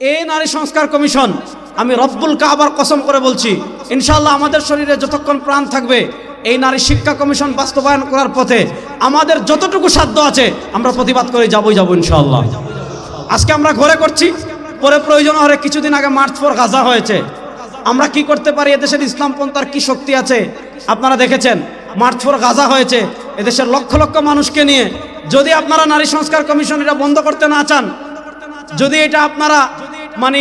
এই নারী সংস্কার কমিশন, আমি রব্বুল কাবার কসম করে বলছি ইনশাল্লাহ আমাদের শরীরে যতক্ষণ প্রাণ থাকবে, এই নারী শিক্ষা কমিশন বাস্তবায়ন করার পথে আমাদের যতটুকু সাধ্য আছে, আমরা প্রতিবাদ করে যাবই যাব ইনশাল্লাহ আজকে আমরা ঘরে করছি, পরে প্রয়োজন হলে কিছুদিন আগে মার্চ ফোর গাজা হয়েছে। আমরা কি করতে পারি? এদেশের ইসলামপন্থার কি শক্তি আছে? আপনারা দেখেছেন, মার্চ ফোর গাজা হয়েছে। এদেশের লক্ষ লক্ষ মানুষকে নিয়ে যদি আপনারা নারী সংস্কার কমিশন এটা বন্ধ করতে না চান, যদি এটা আপনারা মানে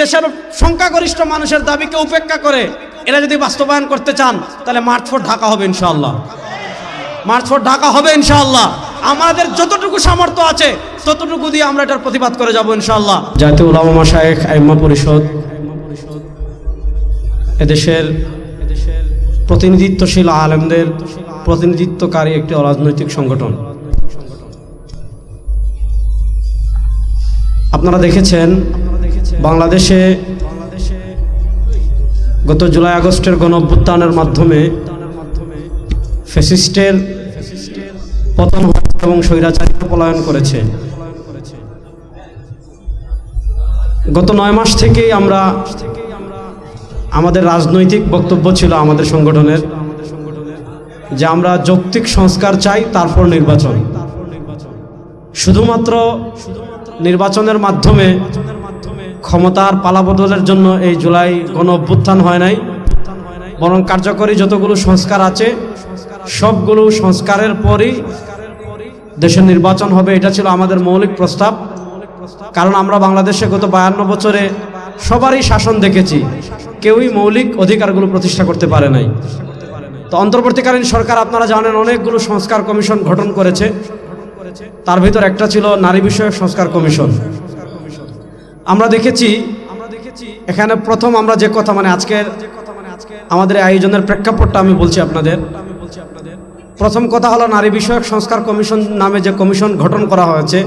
দেশের সংখ্যাগরিষ্ঠ মানুষের দাবিকে উপেক্ষা করে এরা যদি বাস্তবায়ন করতে চান, তাহলে মার্চ ফোর ঢাকা হবে ইনশাআল্লাহ। মার্চ ফোর ঢাকা হবে ইনশাআল্লাহ। আমাদের যতটুকু সামর্থ্য আছে, ততটুকু দিয়ে আমরা এটার প্রতিবাদ করে যাব ইনশাআল্লাহ। জাতীয় উলামা শায়েখ আইম্মা পরিষদ, এদেশের প্রতিনিধিত্বশীল আলেমদের প্রতিনিধিত্বকারী একটি অরাজনৈতিক সংগঠন। আপনারা দেখেছেন, বাংলাদেশে গত জুলাই আগস্টের গণ অভ্যুত্থানের মাধ্যমে ফেসিস্টের পতন এবং স্বৈরাচারিত পলায়ন করেছে। গত নয় মাস থেকেই আমরা আমাদের রাজনৈতিক বক্তব্য ছিল আমাদের সংগঠনের, যে আমরা যৌক্তিক সংস্কার চাই, তারপর নির্বাচন। শুধুমাত্র নির্বাচনের মাধ্যমে ক্ষমতার পালাবদলের জন্য এই জুলাই গণ অভ্যুত্থান হয় নাই। বরং কার্যকরী যতগুলো সংস্কার আছে, সবগুলো সংস্কারের পরই দেশের নির্বাচন হবে, এটা ছিল আমাদের মৌলিক প্রস্তাব। কারণ আমরা বাংলাদেশে গত বায়ান্ন বছরে সবারই শাসন দেখেছি, কেউই মৌলিক অধিকারগুলো প্রতিষ্ঠা করতে পারে নাই। তো অন্তর্বর্তীকালীন সরকার, আপনারা জানেন, অনেকগুলো সংস্কার কমিশন গঠন করেছে। তার ভিতর একটা ছিল নারী বিষয়ক সংস্কার কমিশন। আমরা দেখেছি, এখানে প্রথম আমরা যে কথা মানে আজকের আমাদের আয়োজনের প্রেক্ষাপটটা আমি বলছি আপনাদের। প্রথম কথা হলো নারী বিষয়ক সংস্কার কমিশন নামে যে কমিশন গঠন করা হয়েছে,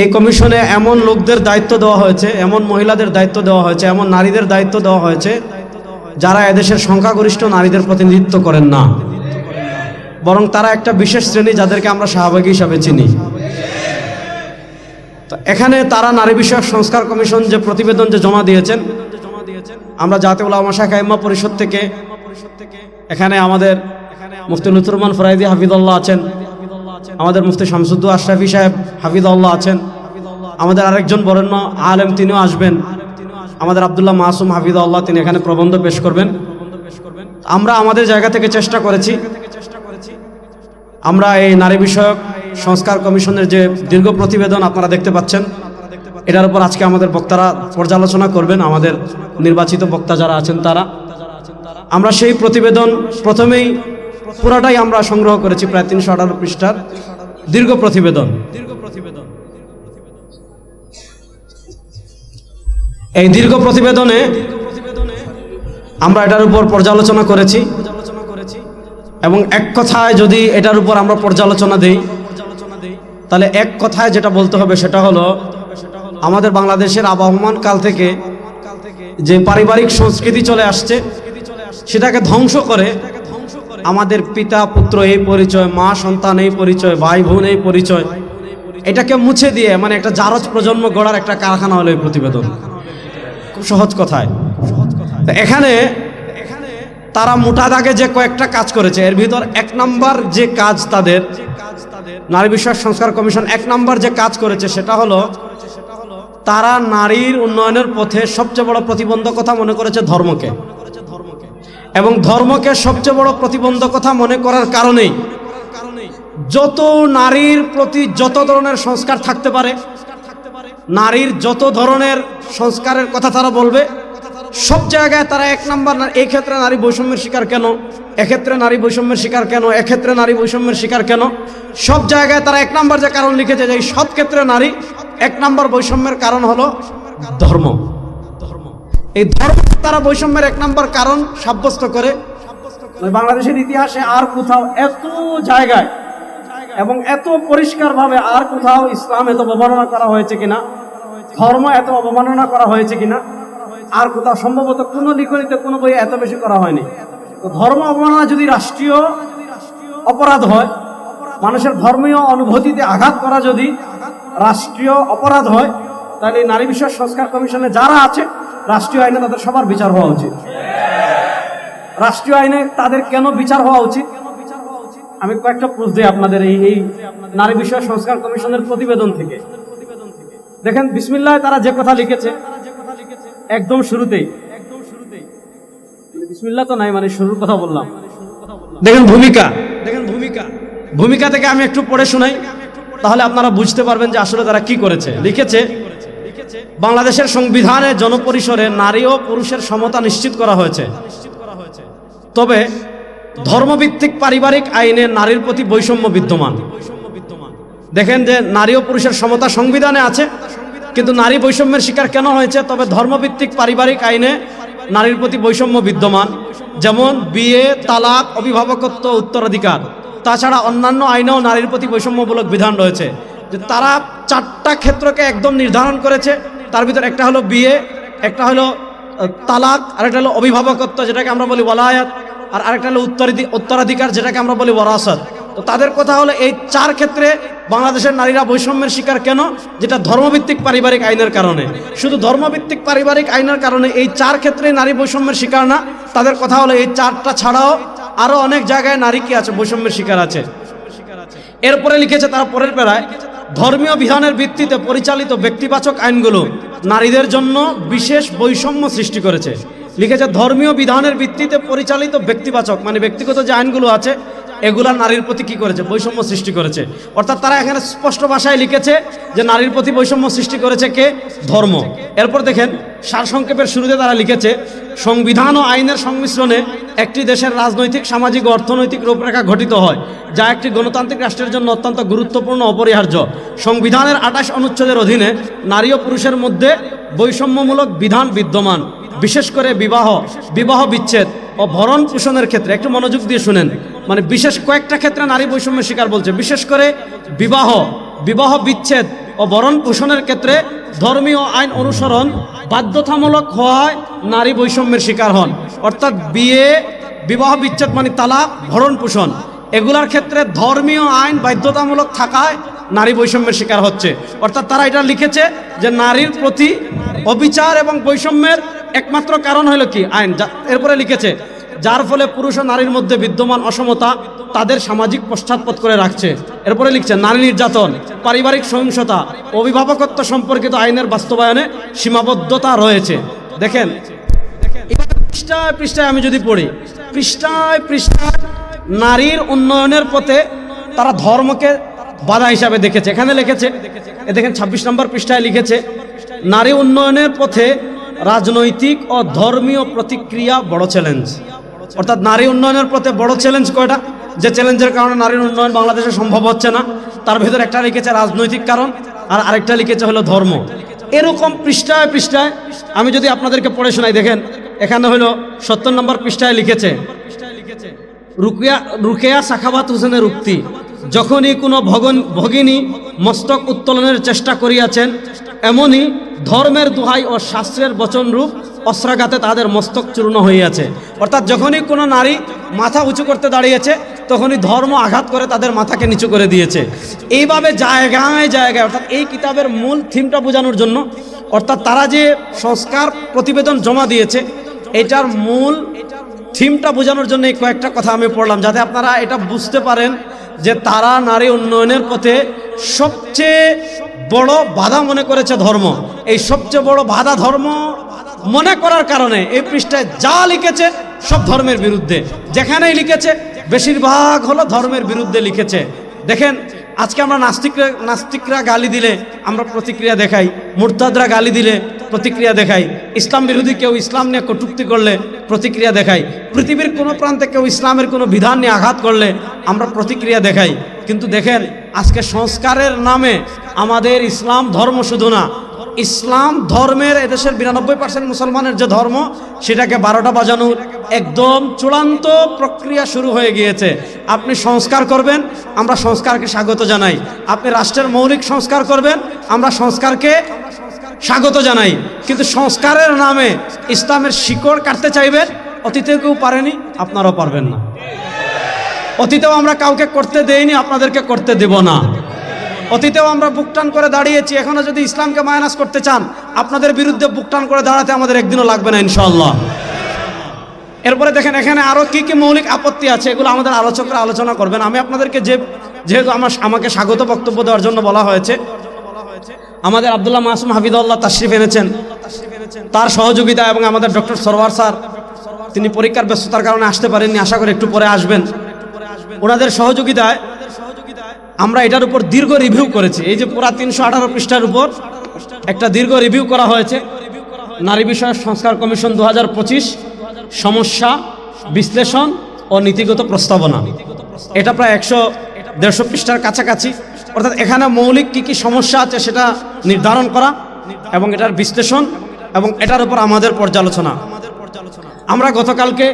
এই কমিশনে এমন লোকদের দায়িত্ব দেওয়া হয়েছে, এমন মহিলাদের দায়িত্ব দেওয়া হয়েছে, এমন নারীদের দায়িত্ব দেওয়া হয়েছে যারা এদেশের সংখ্যাগরিষ্ঠ নারীদের প্রতিনিধিত্ব করেন না। বরং তারা একটা বিশেষ শ্রেণি যাদেরকে আমরা শাহবাগী হিসাবে চিনি। তো এখানে তারা নারী বিষয়ক সংস্কার কমিশন যে প্রতিবেদন যে জমা দিয়েছেন, আমরা জাতীয় উলামা শাখা ইম্মা পরিষদ থেকে, এখানে আমাদের মুফতি লুতুরমান ফরাইদি হাফিদুল্লাহ আছেন, আমাদের মুফতি শামসুদ্দু আশরাফি সাহেব হাফিদুল্লাহ আছেন, আমাদের আরেকজন বরেণ্য আলেম তিনিও আসবেন, আমাদের আবদুল্লাহ মাসুম হাফিদুল্লাহ তিনি এখানে প্রবন্ধ পেশ করবেন। আমরা আমাদের জায়গা থেকে চেষ্টা করেছি আমরা এই নারী বিষয়ক সংস্কার কমিশনের যে দীর্ঘ প্রতিবেদন আপনারা দেখতে পাচ্ছেন, এটার উপর আজকে আমাদের বক্তারা পর্যালোচনা করবেন, আমাদের নির্বাচিত বক্তা যারা আছেন তারা। আমরা সেই প্রতিবেদন প্রথমেই পুরাটাই আমরা সংগ্রহ করেছি প্রায় তিনশো আঠারো পৃষ্ঠার দীর্ঘ প্রতিবেদন। দীর্ঘ প্রতিবেদন এই দীর্ঘ প্রতিবেদনে আমরা এটার উপর পর্যালোচনা করেছি। এবং এক কথায় যদি এটার উপর আমরা পর্যালোচনা দেই, তাহলে এক কথায় যেটা বলতে হবে সেটা হলো, আমাদের বাংলাদেশের আবহমান কাল থেকে যে পারিবারিক সংস্কৃতি চলে আসছে, সেটাকে ধ্বংস করে আমাদের পিতা, পুত্র এই পরিচয়, মা, সন্তান এই পরিচয়, ভাই, বোন এই পরিচয়, এটাকে মুছে দিয়ে মানে একটা জারজ প্রজন্ম গড়ার একটা কারখানা হলো এই প্রতিবেদন। খুব সহজ কথায়। এখানে তারা মোটা দাগে যে কয়েকটা কাজ করেছে, এর ভিতর এক নাম্বার যে কাজ তাদের, নারী বিষয়ক সংস্কার কমিশন এক নাম্বার যে কাজ করেছে সেটা হলো, তারা নারীর উন্নয়নের পথে সবচেয়ে বড় প্রতিবন্ধকতা মনে করেছে ধর্মকে। এবং ধর্মকে সবচেয়ে বড় প্রতিবন্ধকতা মনে করার কারণেই যত নারীর প্রতি যত ধরনের সংস্কার থাকতে পারে, নারীর যত ধরনের সংস্কারের কথা তারা বলবে সব জায়গায় তারা এক নাম্বার এই ক্ষেত্রে নারী বৈষম্যের শিকার কেন? এক্ষেত্রে নারী বৈষম্যের শিকার কেন? এক্ষেত্রে নারী বৈষম্যের শিকার কেন? সব জায়গায় তারা এক নাম্বার যে কারণ লিখেছে যে সব ক্ষেত্রে নারী এক নাম্বার বৈষম্যের কারণ হলো ধর্ম। ধর্ম এই ধর্ম তারা বৈষম্যের এক নাম্বার কারণ সাব্যস্ত করে। বাংলাদেশের ইতিহাসে আর কোথাও এত জায়গায় এবং এত পরিষ্কারভাবে আর কোথাও ইসলাম এত অবমাননা করা হয়েছে কিনা, ধর্ম এত অবমাননা করা হয়েছে কিনা আর কোথাও সম্ভবত কোনো লিখনিতে কোনো বই এত বেশি করা হয়নি। তো ধর্ম অবমাননা যদি রাষ্ট্রীয় অপরাধ হয়, মানুষের ধর্মীয় অনুভূতিতে আঘাত করা যদি রাষ্ট্রীয় অপরাধ হয়, তাহলে নারী বিষয় সংস্কার কমিশনে যারা আছে, রাষ্ট্রীয় আইনে তাদের সবার বিচার হওয়া উচিত। রাষ্ট্রীয় আইনে তাদের কেন বিচার হওয়া উচিত? আমি কয়েকটা প্রুফ দিই আপনাদের এই এই নারী বিষয় সংস্কার কমিশনের প্রতিবেদন থেকে। দেখেন, বিসমিল্লাহ তারা যে কথা লিখেছে একদম শুরুতেই। একদম শুরুতেই বিসমিল্লাহ তো নাই মানে শুরুর কথা বললাম। দেখেন ভূমিকা। দেখেন ভূমিকা। ভূমিকা থেকে আমি একটু পড়ে শোনাই। তাহলে আপনারা বুঝতে পারবেন যে আসলে তারা কি করেছে। লিখেছে বাংলাদেশের সংবিধানে জনপরিসরে নারী ও পুরুষের সমতা নিশ্চিত করা হয়েছে। তবে ধর্মভিত্তিক পারিবারিক আইনে নারীর প্রতি বৈষম্য বিদ্যমান। দেখেন যে নারী ও পুরুষের সমতা সংবিধানে আছে। কিন্তু নারী বৈষম্যের শিকার কেন হয়েছে? তবে ধর্মভিত্তিক পারিবারিক আইনে নারীর প্রতি বৈষম্য বিদ্যমান। যেমন বিয়ে, তালাক, অভিভাবকত্ব, উত্তরাধিকার। তাছাড়া অন্যান্য আইনেও নারীর প্রতি বৈষম্যমূলক বিধান রয়েছে। যে তারা চারটা ক্ষেত্রকে একদম নির্ধারণ করেছে। তার ভিতর একটা হলো বিয়ে, একটা হলো তালাক আরেকটা হলো অভিভাবকত্ব, যেটাকে আমরা বলি ওয়ালায়াত, আর আরেকটা হলো উত্তরাধি- উত্তরাধিকার, যেটাকে আমরা বলি ওয়ারাসত। তো তাদের কথা হলো এই চার ক্ষেত্রে বাংলাদেশের নারীরা বৈষম্যের শিকার কেন? যেটা ধর্মভিত্তিক পারিবারিক আইনের কারণে। শুধু ধর্মভিত্তিক পারিবারিক আইনের কারণে এই চার ক্ষেত্রে নারী বৈষম্যের শিকার না, তাদের কথা হলো এই চারটা ছাড়াও আরও অনেক জায়গায় নারী কি আছে? বৈষম্যের শিকার আছে। এরপরে লিখেছে তারা পরের পেরায় ধর্মীয় বিধানের ভিত্তিতে পরিচালিত ব্যক্তিবাচক আইনগুলো নারীদের জন্য বিশেষ বৈষম্য সৃষ্টি করেছে। লিখেছে, ধর্মীয় বিধানের ভিত্তিতে পরিচালিত ব্যক্তিবাচক মানে ব্যক্তিগত যে আইনগুলো আছে এগুলা নারীর প্রতি কি করেছে? বৈষম্য সৃষ্টি করেছে। অর্থাৎ তারা এখানে স্পষ্ট ভাষায় লিখেছে যে নারীর প্রতি বৈষম্য সৃষ্টি করেছে কে? ধর্ম। এরপর দেখেন, সারসংক্ষেপের শুরুতে তারা লিখেছে, সংবিধান ও আইনের সংমিশ্রণে একটি দেশের রাজনৈতিক, সামাজিক অর্থনৈতিক রূপরেখা গঠিত হয়, যা একটি গণতান্ত্রিক রাষ্ট্রের জন্য অত্যন্ত গুরুত্বপূর্ণ অপরিহার্য। সংবিধানের আঠাশ অনুচ্ছেদের অধীনে নারী ও পুরুষের মধ্যে বৈষম্যমূলক বিধান বিদ্যমান। বিশেষ করে বিবাহ বিবাহ বিচ্ছেদ ও ভরণ পোষণের ক্ষেত্রে একটু মনোযোগ দিয়ে শুনেন। মানে বিশেষ কয়েকটা ক্ষেত্রে নারী বৈষম্যের শিকার বলছে। বিশেষ করে বিবাহ বিবাহ বিচ্ছেদ ও ভরণ পোষণের ক্ষেত্রে ধর্মীয় আইন অনুসরণ বাধ্যতামূলক হওয়ায় নারী বৈষম্যের শিকার হন। অর্থাৎ বিয়ে, বিবাহ বিচ্ছেদ মানে তালাক ভরণ পোষণ। এগুলার ক্ষেত্রে ধর্মীয় আইন বাধ্যতামূলক থাকায় নারী বৈষম্যের শিকার হচ্ছে। অর্থাৎ তারা এটা লিখেছে যে নারীর প্রতি অবিচার এবং বৈষম্যের একমাত্র কারণ হলো কি? আইন। এরপরে লিখেছে, যার ফলে পুরুষ ও নারীর মধ্যে বিদ্যমান অসমতা তাদের সামাজিক পশ্চাৎপদ করে রাখছে। এরপরে লিখছে, নারী নির্যাতন, পারিবারিক সহিংসতা, অভিভাবকত্ব সম্পর্কিত আইনের বাস্তবায়নে সীমাবদ্ধতা রয়েছে। দেখেন পৃষ্ঠায় পৃষ্ঠায় আমি যদি পড়ি, পৃষ্ঠায় পৃষ্ঠায় নারীর উন্নয়নের পথে তারা ধর্মকে বাধা হিসাবে দেখেছে। এখানে লিখেছে, এ দেখেন ছাব্বিশ নম্বর পৃষ্ঠায় লিখেছে, নারী উন্নয়নের পথে রাজনৈতিক ও ধর্মীয় প্রতিক্রিয়া বড় চ্যালেঞ্জ অর্থাৎ নারী উন্নয়নের পথে বড় চ্যালেঞ্জ কয়টা? যে চ্যালেঞ্জের কারণে নারীর উন্নয়ন বাংলাদেশে সম্ভব হচ্ছে না। তার ভিতরে একটা লিখেছে রাজনৈতিক কারণ, আর আরেকটা লিখেছে হলো ধর্ম। এরকম পৃষ্ঠায় পৃষ্ঠায় আমি যদি আপনাদেরকে পড়ে শোনাই, দেখেন, এখানে হলো সত্তর নম্বর পৃষ্ঠায় লিখেছে, রুকিয়া, রুকেয়া সাখাবাত হোসেনের উক্তি। যখনই কোনো ভগন ভগিনী মস্তক উত্তোলনের চেষ্টা করিয়াছেন, এমনই ধর্মের দোহাই ও শাস্ত্রের বচনরূপ অস্ত্রাঘাতে তাদের মস্তক চূর্ণ হইয়াছে। অর্থাৎ যখনই কোনো নারী মাথা উঁচু করতে দাঁড়িয়েছে, তখনই ধর্ম আঘাত করে তাদের মাথাকে নিচু করে দিয়েছে। এইভাবে জায়গায় জায়গায়, অর্থাৎ এই কিতাবের মূল থিমটা বোঝানোর জন্য, অর্থাৎ তারা যে সংস্কার প্রতিবেদন জমা দিয়েছে, এটার মূল থিমটা বোঝানোর জন্য এই কয়েকটা কথা আমি পড়লাম, যাতে আপনারা এটা বুঝতে পারেন। যে তারা নারী উন্নয়নের পথে সবচেয়ে বড় বাধা মনে করেছে ধর্ম। এই সবচেয়ে বড় বাধা ধর্ম মনে করার কারণে এই পৃষ্ঠায় যা লিখেছে সব ধর্মের বিরুদ্ধে। যেখানেই লিখেছে, বেশিরভাগ হলো ধর্মের বিরুদ্ধে লিখেছে। দেখেন, আজকে আমরা নাস্তিকরা নাস্তিকরা গালি দিলে আমরা প্রতিক্রিয়া দেখাই, মুরতাদরা গালি দিলে প্রতিক্রিয়া দেখাই ইসলাম বিরোধী কেউ ইসলাম নিয়ে কটুক্তি করলে প্রতিক্রিয়া দেখাই পৃথিবীর কোনো প্রান্তে কেউ ইসলামের কোনো বিধান নিয়ে আঘাত করলে আমরা প্রতিক্রিয়া দেখাই। কিন্তু দেখেন, আজকে সংস্কারের নামে আমাদের ইসলাম ধর্ম শুধু না, ইসলাম ধর্মের এদেশের বিরানব্বই পার্সেন্ট মুসলমানের যে ধর্ম, সেটাকে বারোটা বাজানোর একদম চূড়ান্ত প্রক্রিয়া শুরু হয়ে গিয়েছে। আপনি সংস্কার করবেন, আমরা সংস্কারকে স্বাগত জানাই। আপনি রাষ্ট্রের মৌলিক সংস্কার করবেন, আমরা সংস্কারকে স্বাগত জানাই। কিন্তু সংস্কারের নামে ইসলামের শিকড় কাটতে চাইবেন অতীতে কেউ পারেনি, আপনারাও পারবেন না। অতীতেও আমরা কাউকে করতে দেইনি, আপনাদেরকে করতে দেব না। অতীতেও আমরা বুকটান করে দাঁড়িয়েছি, এখনও যদি ইসলামকে মাইনাস করতে চান, আপনাদের বিরুদ্ধে বুকটান করে দাঁড়াতে আমাদের একদিনও লাগবে না ইনশাল্লাহ এরপরে দেখেন, এখানে আরও কি কি মৌলিক আপত্তি আছে, এগুলো আমাদের আলোচকরা আলোচনা করবেন। আমি আপনাদেরকে যে, যেহেতু আমার, আমাকে স্বাগত বক্তব্য দেওয়ার জন্য বলা হয়েছে আমাদের আবদুল্লাহ মাসুম হাফিদুল্লাহ তাশরিফ এনেছেন। তার সহযোগিতা এবং আমাদের ডক্টর সরওয়ার স্যার, তিনি পরীক্ষার ব্যস্ততার কারণে আসতে পারেননি। আশা করি একটু পরে আসবেন। ওনাদের সহযোগিতায় আমরা এটার উপর দীর্ঘ রিভিউ করেছি। এই যে পুরা তিনশো আঠারো পৃষ্ঠার উপর একটা দীর্ঘ রিভিউ করা হয়েছে। নারী বিষয়ক সংস্কার কমিশন দু হাজার পঁচিশ, সমস্যা বিশ্লেষণ ও নীতিগত প্রস্তাবনা। এটা প্রায় একশো দেড়শো পৃষ্ঠার কাছাকাছি। অর্থাৎ এখানে মৌলিক কী কী সমস্যা আছে সেটা নির্ধারণ করা এবং এটার বিশ্লেষণ এবং এটার উপর আমাদের পর্যালোচনা। আমরা গতকালকে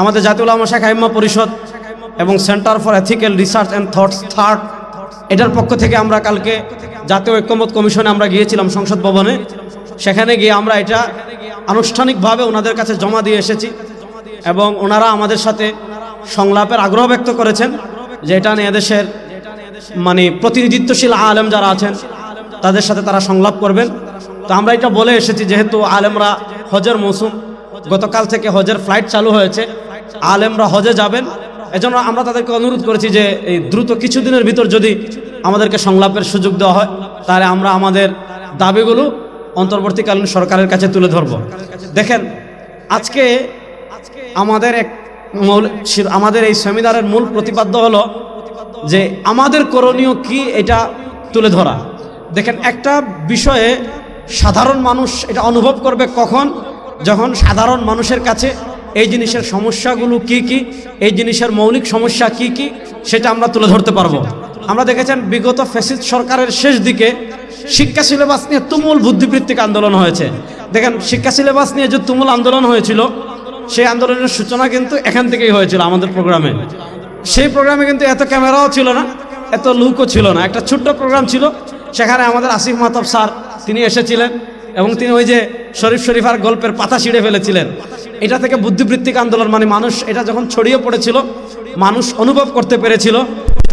আমাদের জাতীয় উলামা শাখা ইম্মা পরিষদ এবং centre for ethical research and thoughts third, এটার পক্ষ থেকে আমরা কালকে জাতীয় ঐক্যমত কমিশনে আমরা গিয়েছিলাম সংসদ ভবনে। সেখানে গিয়ে আমরা এটা আনুষ্ঠানিকভাবে ওনাদের কাছে জমা দিয়ে এসেছি এবং ওনারা আমাদের সাথে সংলাপের আগ্রহ ব্যক্ত করেছেন যে এটা নিয়ে দেশের মানে প্রতিনিধিত্বশীল আলেম যারা আছেন, তাদের সাথে তারা সংলাপ করবেন। তো আমরা এটা বলে এসেছি, যেহেতু আলেমরা হজের মৌসুম, গতকাল থেকে হজের ফ্লাইট চালু হয়েছে, আলেমরা হজে যাবেন। এজন্য আমরা তাদেরকে অনুরোধ করেছি যে এই দ্রুত কিছুদিনের ভিতর যদি আমাদেরকে সংলাপের সুযোগ দেওয়া হয়, তাহলে আমরা আমাদের দাবিগুলো অন্তর্বর্তীকালীন সরকারের কাছে তুলে ধরব। দেখেন, আজকে আমাদের এক মৌল আমাদের এই সেমিনারের মূল প্রতিপাদ্য হলো যে আমাদের করণীয় কি এটা তুলে ধরা। দেখেন, একটা বিষয়ে সাধারণ মানুষ এটা অনুভব করবে কখন? যখন সাধারণ মানুষের কাছে এই জিনিসের সমস্যাগুলো কি কি, এই জিনিসের মৌলিক সমস্যা কি কি, সেটা আমরা তুলে ধরতে পারব। আমরা দেখেছেন, বিগত ফেসিস সরকারের শেষ দিকে শিক্ষা সিলেবাস নিয়ে তুমুল বুদ্ধিবৃত্তিক আন্দোলন হয়েছে। দেখেন, শিক্ষা সিলেবাস নিয়ে যে তুমুল আন্দোলন হয়েছিল, সেই আন্দোলনের সূচনা কিন্তু এখান থেকেই হয়েছিল আমাদের প্রোগ্রামে। সেই প্রোগ্রামে কিন্তু এত ক্যামেরাও ছিল না, এত লুকও ছিল না। একটা ছোট্ট প্রোগ্রাম ছিল, সেখানে আমাদের আসিফ মাতব স্যার, তিনি এসেছিলেন এবং তিনি ওই যে শরীফ শরীফার গল্পের পাতা ছিঁড়ে ফেলেছিলেন। এটা থেকে বুদ্ধিবৃত্তিক আন্দোলন মানে মানুষ এটা যখন ছড়িয়ে পড়েছিল, মানুষ অনুভব করতে পেরেছিল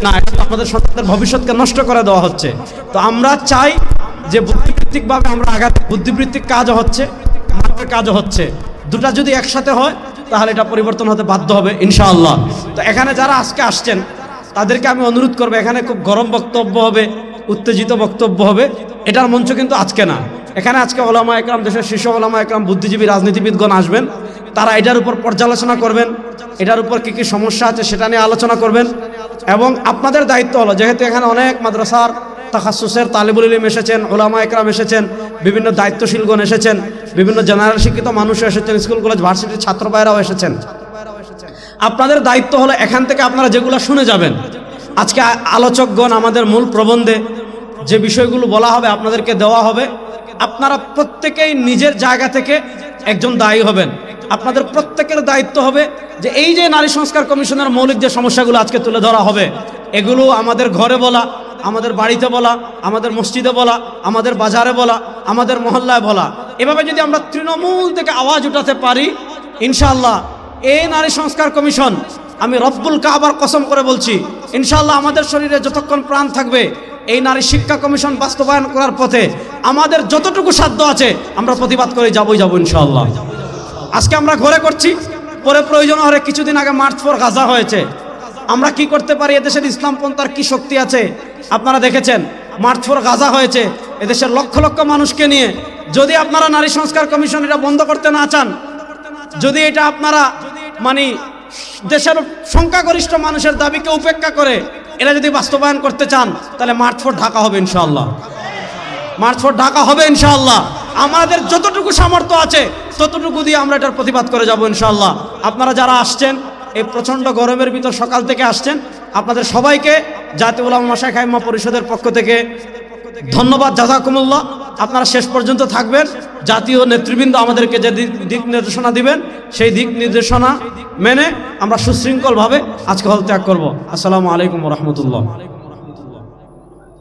না এটা আমাদের সন্তানদের ভবিষ্যৎকে নষ্ট করে দেওয়া হচ্ছে। তো আমরা চাই যে বুদ্ধিবৃত্তিকভাবে আমরা আঘাত বুদ্ধিবৃত্তিক কাজও হচ্ছে, মানবের কাজও হচ্ছে। দুটা যদি একসাথে হয় তাহলে এটা পরিবর্তন হতে বাধ্য হবে, ইনশাআল্লাহ। তো এখানে যারা আজকে আসছেন, তাদেরকে আমি অনুরোধ করব, এখানে খুব গরম বক্তব্য হবে, উত্তেজিত বক্তব্য হবে। এটার মঞ্চ কিন্তু আজকে না। এখানে আজকে ওলামা একরাম, দেশের শীর্ষ ওলামা একরাম, বুদ্ধিজীবী রাজনীতিবিদগণ আসবেন। তারা এটার উপর পর্যালোচনা করবেন, এটার উপর কী কী সমস্যা আছে সেটা নিয়ে আলোচনা করবেন। এবং আপনাদের দায়িত্ব হলো, যেহেতু এখানে অনেক মাদ্রাসার তাকাসুসের তালিবুল ইলিম এসেছেন, ওলামা একরাম এসেছেন, বিভিন্ন দায়িত্বশীলগণ এসেছেন বিভিন্ন জেনারেল শিক্ষিত মানুষও এসেছেন স্কুল কলেজ ভার্সিটির ছাত্র ভাইরাও এসেছেন। আপনাদের দায়িত্ব হলো এখান থেকে আপনারা যেগুলো শুনে যাবেন। আজকে আলোচকগণ আমাদের মূল প্রবন্ধে যে বিষয়গুলো বলা হবে, আপনাদেরকে দেওয়া হবে। আপনারা প্রত্যেকেই নিজের জায়গা থেকে একজন দায়ী হবেন। আপনাদের প্রত্যেকের দায়িত্ব হবে যে এই যে নারী সংস্কার কমিশনের মৌলিক যে সমস্যাগুলো আজকে তুলে ধরা হবে, এগুলো আমাদের ঘরে বলা, আমাদের বাড়িতে বলা, আমাদের মসজিদে বলা, আমাদের বাজারে বলা, আমাদের মহল্লায় বলা। এভাবে যদি আমরা তৃণমূল থেকে আওয়াজ উঠাতে পারি, ইনশাআল্লাহ এই নারী সংস্কার কমিশন, আমি রব্বুল কাবার কসম করে বলছি, ইনশাআল্লাহ আমাদের শরীরে যতক্ষণ প্রাণ থাকবে, এই নারী শিক্ষা কমিশন বাস্তবায়ন করার পথে আমাদের যতটুকু সাধ্য আছে, আমরা প্রতিবাদ করে যাবই যাব ইনশাআল্লাহ। আজকে আমরা ঘরে করছি, পরে প্রয়োজন হলে কিছুদিন আগে মার্চ ফোর গাজা হয়েছে। আমরা কি করতে পারি এদেশের ইসলাম পন্থার কি শক্তি আছে? আপনারা দেখেছেন, মার্চ ফোর গাজা হয়েছে। এদেশের লক্ষ লক্ষ মানুষকে নিয়ে যদি আপনারা নারী সংস্কার কমিশন এটা বন্ধ করতে না চান, যদি এটা আপনারা মানে দেশের সংখ্যাগরিষ্ঠ মানুষের দাবিকে উপেক্ষা করে এরা যদি বাস্তবায়ন করতে চান, তাহলে মার্চ ফোর ঢাকা হবে ইনশাআল্লাহ। মার্চ ফোর ঢাকা হবে ইনশাআল্লাহ। আমাদের যতটুকু সামর্থ্য আছে, ততটুকু দিয়ে আমরা এটার প্রতিবাদ করে যাব ইনশাআল্লাহ। আপনারা যারা আসছেন, এই প্রচণ্ড গরমের ভিতর সকাল থেকে আসছেন, আপনাদের সবাইকে জাতীয় মশাই খাইমা পরিষদের পক্ষ থেকে ধন্যবাদ, জাজাকুমুল্লাহ। আপনারা শেষ পর্যন্ত থাকবেন। জাতীয় নেতৃবৃন্দ আমাদেরকে যে দিক নির্দেশনা দিবেন, সেই দিক নির্দেশনা মেনে আমরা সুশৃঙ্খলভাবে আজকে হল ত্যাগ করব। আসসালামু আলাইকুম রহমতুল্লাহ।